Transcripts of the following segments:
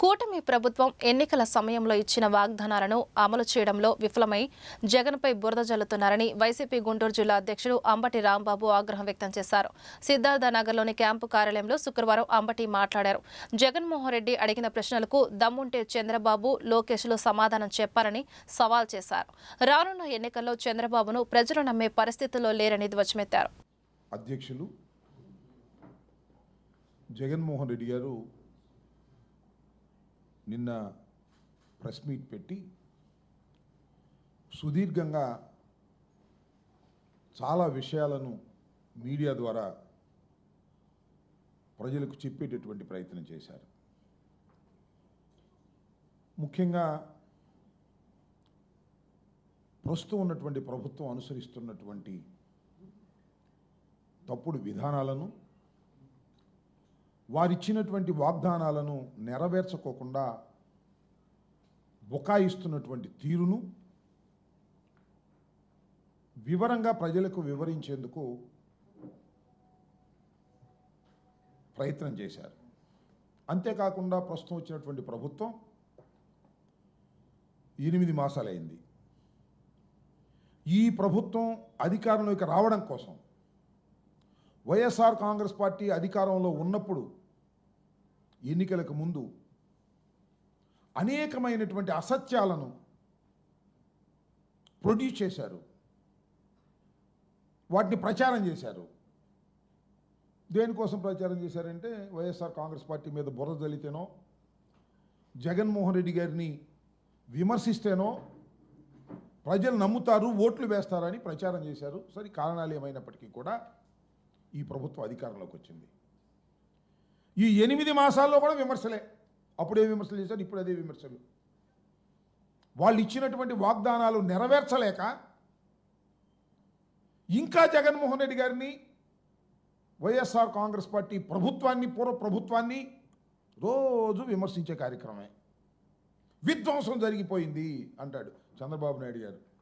కూటమి ప్రభుత్వం ఎన్నికల సమయంలో ఇచ్చిన వాగ్దానాలను అమలు చేయడంలో విఫలమై జగన్పై బురద జల్లుతున్నారని వైసీపీ గుంటూరు జిల్లా అధ్యక్షుడు అంబటి రాంబాబు ఆగ్రహం వ్యక్తం చేశారు. సిద్ధార్థనగర్లోని క్యాంపు కార్యాలయంలో శుక్రవారం అంబటి మాట్లాడారు. జగన్మోహన్ రెడ్డి అడిగిన ప్రశ్నలకు దమ్ముంటే చంద్రబాబు లోకేష్లు సమాధానం చెప్పారని సవాల్ చేశారు. రానున్న ఎన్నికల్లో చంద్రబాబును ప్రజలు నమ్మే పరిస్థితుల్లో లేరని ధ్వజమెత్తారు. అధ్యక్షులు జగన్మోహన్ రెడ్డి గారు నిన్న ప్రెస్ మీట్ పెట్టి సుదీర్ఘంగా చాలా విషయాలను మీడియా ద్వారా ప్రజలకు చెప్పేటటువంటి ప్రయత్నం చేశారు. ముఖ్యంగా ప్రస్తుతం ఉన్నటువంటి ప్రభుత్వం అనుసరిస్తున్నటువంటి తప్పుడు విధానాలను వారిచ్చినటువంటి వాగ్దానాలను నెరవేర్చుకోకుండా బుకాయిస్తున్నటువంటి తీరును వివరంగా ప్రజలకు వివరించేందుకు ప్రయత్నం చేశారు. అంతేకాకుండా ప్రస్తుతం వచ్చినటువంటి ప్రభుత్వం ఎనిమిది మాసాలైంది. ఈ ప్రభుత్వం అధికారంలోకి రావడం కోసం వైఎస్ఆర్ కాంగ్రెస్ పార్టీ అధికారంలో ఉన్నప్పుడు ఎన్నికలకు ముందు అనేకమైనటువంటి అసత్యాలను ప్రొడ్యూస్ చేశారు. వాటిని ప్రచారం చేశారు. దేనికోసం ప్రచారం చేశారంటే వైఎస్ఆర్ కాంగ్రెస్ పార్టీ మీద బుర్ర జలితేనో జగన్మోహన్ రెడ్డి గారిని విమర్శిస్తేనో ప్రజలు నమ్ముతారు ఓట్లు వేస్తారని ప్రచారం చేశారు. సరే కారణాలు ఏమైనప్పటికీ కూడా ఈ ప్రభుత్వం అధికారంలోకి వచ్చింది. ఈ ఎనిమిది మాసాల్లో కూడా విమర్శలే. అప్పుడే విమర్శలు చేశారు ఇప్పుడు అదే విమర్శలు. వాళ్ళు ఇచ్చినటువంటి వాగ్దానాలు నెరవేర్చలేక ఇంకా జగన్మోహన్ రెడ్డి గారిని వైఎస్ఆర్ కాంగ్రెస్ పార్టీ ప్రభుత్వాన్ని పూర్వ ప్రభుత్వాన్ని రోజు విమర్శించే కార్యక్రమే. విధ్వంసం జరిగిపోయింది అంటాడు చంద్రబాబు నాయుడు గారు.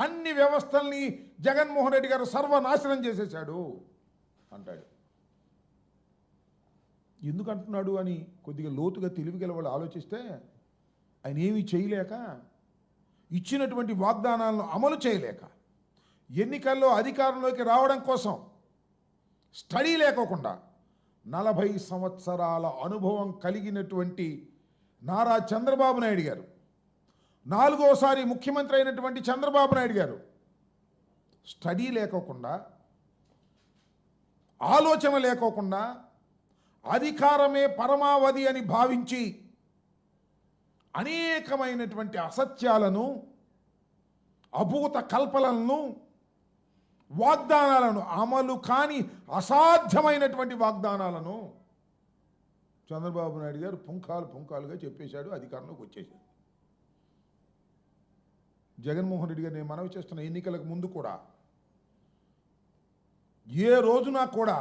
అన్ని వ్యవస్థల్ని జగన్మోహన్ రెడ్డి గారు సర్వనాశనం చేసేశాడు అంటాడు. ఎందుకు అంటున్నాడు అని కొద్దిగా లోతుగా తెలివిగల వాళ్ళు ఆలోచిస్తే ఆయన ఏమీ చేయలేక ఇచ్చినటువంటి వాగ్దానాలను అమలు చేయలేక ఎన్నికల్లో అధికారంలోకి రావడం కోసం స్టడీ లేకోకుండా నలభై సంవత్సరాల అనుభవం కలిగినటువంటి నారా చంద్రబాబు నాయుడు గారు నాలుగోసారి ముఖ్యమంత్రి అయినటువంటి చంద్రబాబు నాయుడు గారు స్టడీ లేకోకుండా ఆలోచన లేకోకుండా అధికారమే పరమావధి అని భావించి అనేకమైనటువంటి అసత్యాలను అభూత కల్పనలను వాగ్దానాలను అమలు కాని అసాధ్యమైనటువంటి వాగ్దానాలను చంద్రబాబు నాయుడు గారు పుంఖాలు పుంఖాలుగా చెప్పేశాడు అధికారంలోకి వచ్చేశాడు జగన్మోహన్ రెడ్డి గారు నేను మనవి చేస్తున్న ఎన్నికలకు ముందు కూడా ఏ రోజున కూడా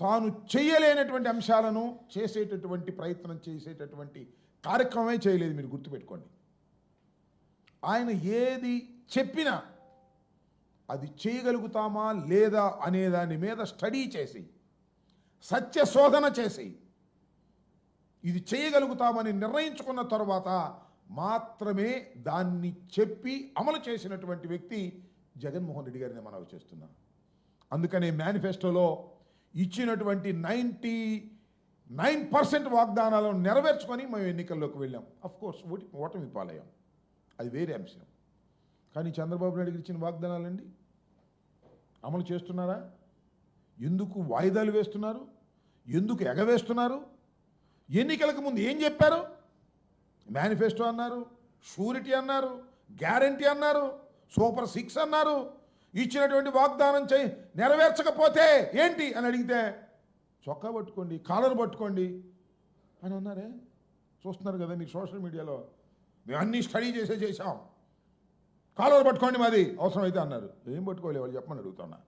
తాను చేయలేనటువంటి అంశాలను చేసేటటువంటి ప్రయత్నం చేసేటటువంటి కార్యక్రమమే చేయలేదు మీరు గుర్తుపెట్టుకోండి. ఆయన ఏది చెప్పినా అది చేయగలుగుతామా లేదా అనే దాని మీద స్టడీ చేసి సత్య శోధన చేసి ఇది చేయగలుగుతామని నిర్ణయించుకున్న తర్వాత మాత్రమే దాన్ని చెప్పి అమలు చేసినటువంటి వ్యక్తి జగన్మోహన్ రెడ్డి గారిని మనవి చేస్తున్నా. అందుకనే మేనిఫెస్టోలో ఇచ్చినటువంటి నైంటీ నైన్ పర్సెంట్ వాగ్దానాలను నెరవేర్చుకొని మేము ఎన్నికల్లోకి వెళ్ళాం. అఫ్ కోర్స్ ఓటి ఓటమి పాలయ్యాం. అది వేరే అంశం. కానీ చంద్రబాబు నాయుడు ఇచ్చిన వాగ్దానాలండి? అమలు చేస్తున్నారా? ఎందుకు వాయిదాలు వేస్తున్నారు? ఎందుకు ఎగవేస్తున్నారు? ఎన్నికలకు ముందు ఏం చెప్పారు? మేనిఫెస్టో అన్నారు షూరిటీ అన్నారు గ్యారంటీ అన్నారు సూపర్ సిక్స్ అన్నారు ఇచ్చినటువంటి వాగ్దానం చేయి నెరవేర్చకపోతే ఏంటి అని అడిగితే చొక్కా పట్టుకోండి కాలర్ పట్టుకోండి అని అన్నారే. చూస్తున్నారు కదా మీకు సోషల్ మీడియాలో మేము అన్నీ స్టడీ చేసే చేసాం కాలర్ పట్టుకోండి మాది అవసరమైతే అన్నారు. ఏం పట్టుకోలే వాళ్ళు చెప్పమని అడుగుతున్నా.